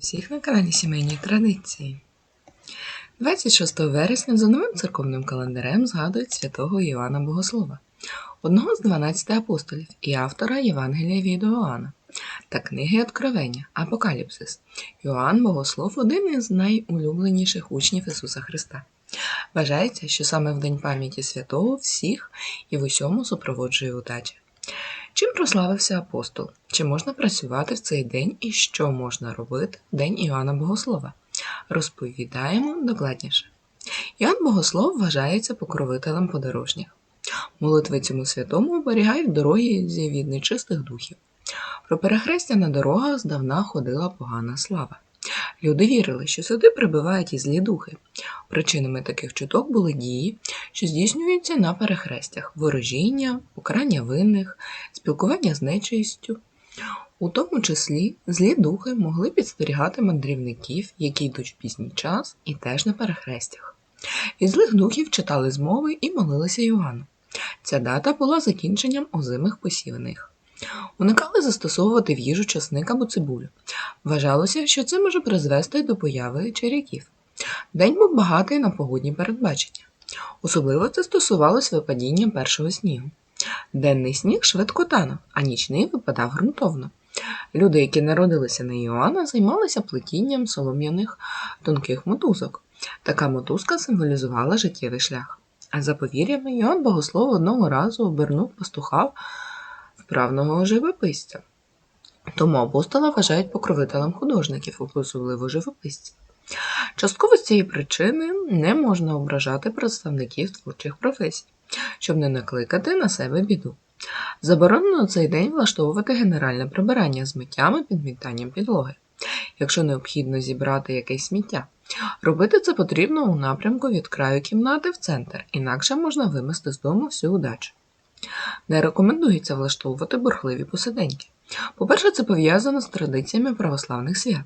Всіх на каналі Сімейні Традиції. 26 вересня за новим церковним календарем згадують святого Іоанна Богослова, одного з 12 апостолів і автора Євангелія від Іоанна та книги Откровення Апокаліпсис. Іоанн Богослов один із найулюбленіших учнів Ісуса Христа. Вважається, що саме в День пам'яті святого всіх і в усьому супроводжує удача. Чим прославився апостол? Чи можна працювати в цей день і що можна робити в День Іоанна Богослова? Розповідаємо докладніше. Іоанн Богослов вважається покровителем подорожніх. Молитви цьому святому оберігають дороги від нечистих духів. Про перехрестя на дорогах здавна ходила погана слава. Люди вірили, що сюди прибивають і злі духи. Причинами таких чуток були дії, що здійснюються на перехрестях: ворожіння, покарання винних, спілкування з нечистю. У тому числі злі духи могли підстерігати мандрівників, які йдуть в пізній час і теж на перехрестях. Від злих духів читали змови і молилися Йоанну. Ця дата була закінченням озимих посівних. Уникали застосовувати в їжу часник або цибулю. Вважалося, що це може призвести до появи черяків. День був багатий на погодні передбачення. Особливо це стосувалось випадіння першого снігу. Денний сніг швидко танув, а нічний випадав ґрунтовно. Люди, які народилися на Іоанна, займалися плетінням солом'яних тонких мотузок. Така мотузка символізувала життєвий шлях. А за повір'ями Іоанн Богослов одного разу обернув пастуха вправного живописця. Тому апостола вважають покровителем художників, особливо живописців. Частково з цієї причини не можна ображати представників творчих професій, щоб не накликати на себе біду. Заборонено цей день влаштовувати генеральне прибирання з миттям і підмітанням підлоги, якщо необхідно зібрати якесь сміття. Робити це потрібно у напрямку від краю кімнати в центр, інакше можна вимести з дому всю удачу. Не рекомендується влаштовувати бурхливі посиденьки. По-перше, це пов'язано з традиціями православних свят.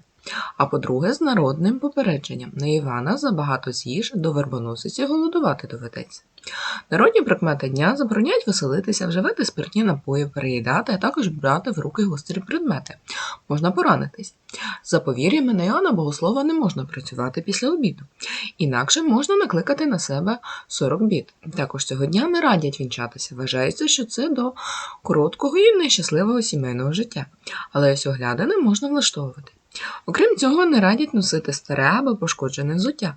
А по-друге, з народним попередженням на Івана забагато з'їж до вербоносиці голодувати доведеться. Народні прикмети дня забороняють веселитися, вживати спиртні напої, переїдати, а також брати в руки гострі предмети. Можна поранитись. За повір'ями на Іоанна Богослова не можна працювати після обіду. Інакше можна накликати на себе 40 бід. Також цього дня не радять вінчатися. Вважається, що це до короткого і нещасливого сімейного життя. Але ось оглядини можна влаштовувати. Окрім цього, не радять носити старе або пошкоджене взуття,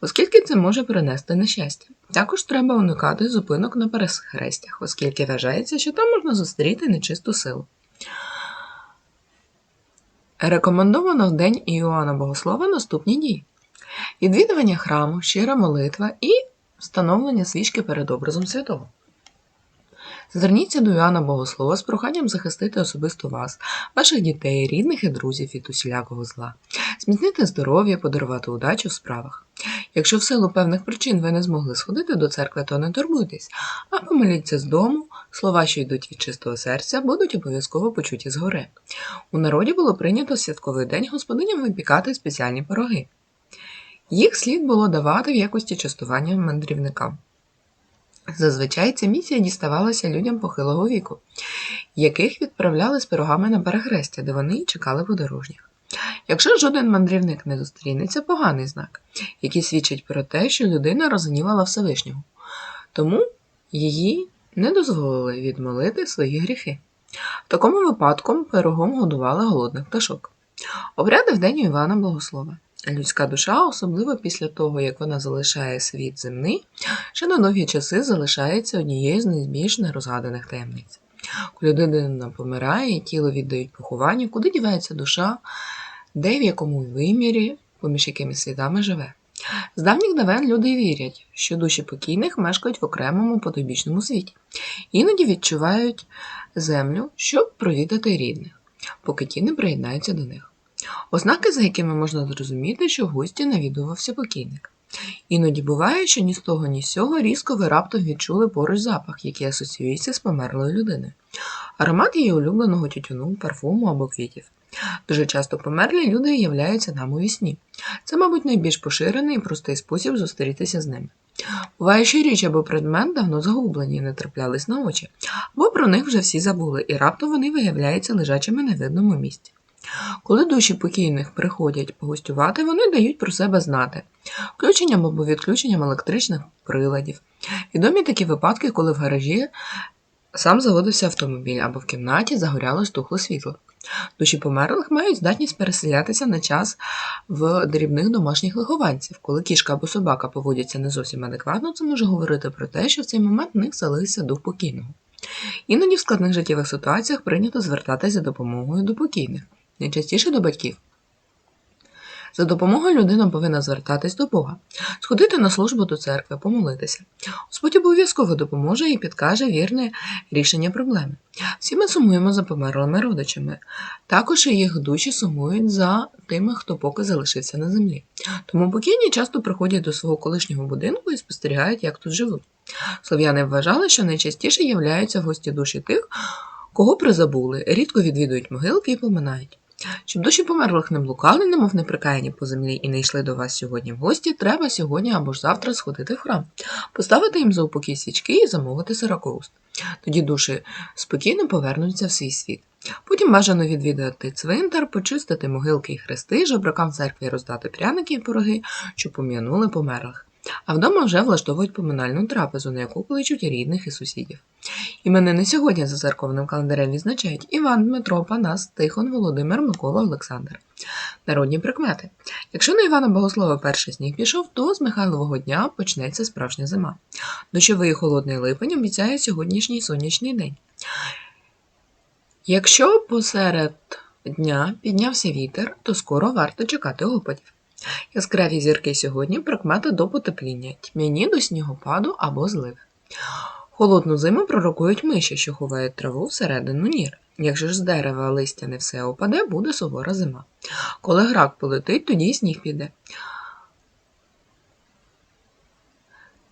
оскільки це може принести нещастя. Також треба уникати зупинок на перехрестях, оскільки вважається, що там можна зустріти нечисту силу. Рекомендовано в день Іоанна Богослова наступні дії: відвідування храму, щира молитва і встановлення свічки перед образом святого. Зверніться до Іоанна Богослова з проханням захистити особисто вас, ваших дітей, рідних і друзів від усілякого зла, зміцнити здоров'я, подарувати удачу в справах. Якщо в силу певних причин ви не змогли сходити до церкви, то не турбуйтесь, а помоліться з дому, слова, що йдуть від чистого серця, будуть обов'язково почуті згори. У народі було прийнято святковий день господиням випікати спеціальні пироги. Їх слід було давати в якості частування мандрівникам. Зазвичай ця місія діставалася людям похилого віку, яких відправляли з пирогами на перехрестя, де вони чекали подорожніх. Якщо жоден мандрівник не зустрінеться, поганий знак, який свідчить про те, що людина розгнівала Всевишнього, тому її не дозволили відмолити свої гріхи. В такому випадку пирогом годували голодних пташок. Обряди в день Івана Богослова. Людська душа, особливо після того, як вона залишає світ земний, ще на довгі часи залишається однією з найбільш нерозгаданих таємниць. Коли людина помирає, тіло віддають похованню, куди дівається душа, де в якому вимірі, поміж якими світами живе. З давніх давен люди вірять, що душі покійних мешкають в окремому потойбічному світі, іноді відчувають землю, щоб провідати рідних, поки ті не приєднаються до них. Ознаки, за якими можна зрозуміти, що в гості навідувався покійник. Іноді буває, що ні з того, ні з сього різко ви раптом відчули поруч запах, який асоціюється з померлою людиною. Аромат її улюбленого тютюну, парфуму або квітів. Дуже часто померлі люди являються нам у вісні. Це, мабуть, найбільш поширений і простий спосіб зустрітися з ними. Буває, що річ або предмет давно загублені і не траплялись на очі, або про них вже всі забули, і раптом вони виявляються лежачими на видному місці. Коли душі покійних приходять погостювати, вони дають про себе знати включенням або відключенням електричних приладів. Відомі такі випадки, коли в гаражі сам заводився автомобіль або в кімнаті загорялось тухле світло. Душі померлих мають здатність переселятися на час в дрібних домашніх вихованців. Коли кішка або собака поводяться не зовсім адекватно, це може говорити про те, що в цей момент в них залився дух покійного. Іноді в складних життєвих ситуаціях прийнято звертатися за допомогою до покійних, найчастіше до батьків. За допомогою людина повинна звертатись до Бога, сходити на службу до церкви, помолитися. Господь обов'язково допоможе і підкаже вірне рішення проблеми. Всі ми сумуємо за померлими родичами. Також і їх душі сумують за тими, хто поки залишився на землі. Тому покійні часто приходять до свого колишнього будинку і спостерігають, як тут живуть. Слов'яни вважали, що найчастіше являються гості душі тих, кого призабули, рідко відвідують могилки і поминають. Щоб душі померлих не блукали, немов не прикаяні по землі і не йшли до вас сьогодні в гості, треба сьогодні або ж завтра сходити в храм, поставити їм за упокій свічки і замовити сирокоуст. Тоді душі спокійно повернуться в свій світ. Потім бажано відвідати цвинтар, почистити могилки і хрести, жебракам церкві роздати пряники і пироги, щоб пом'янули померлих. А вдома вже влаштовують поминальну трапезу, на яку кличуть рідних і сусідів. Іменини сьогодні за церковним календарем відзначають Іван, Дмитро, Панас, Тихон, Володимир, Микола, Олександр. Народні прикмети. Якщо на Івана Богослова перший сніг пішов, то з Михайлового дня почнеться справжня зима. Дощовий холодний липень обіцяє сьогоднішній сонячний день. Якщо посеред дня піднявся вітер, то скоро варто чекати опадів. Яскраві зірки сьогодні прикмета до потепління, тьмяні до снігопаду або злив. Холодну зиму пророкують миші, що ховають траву всередину нір. Якщо ж з дерева листя не все опаде, буде сувора зима. Коли грак полетить, тоді й сніг піде.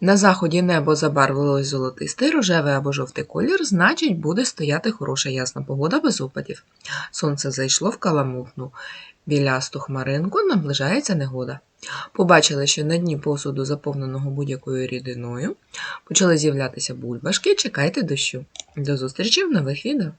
На заході небо забарвилось золотистий, рожевий або жовтий колір, значить, буде стояти хороша ясна погода без опадів. Сонце зайшло в каламутну. Білясту хмаринку наближається негода. Побачили, що на дні посуду, заповненого будь-якою рідиною, почали з'являтися бульбашки, чекайте дощу. До зустрічі в нових відео.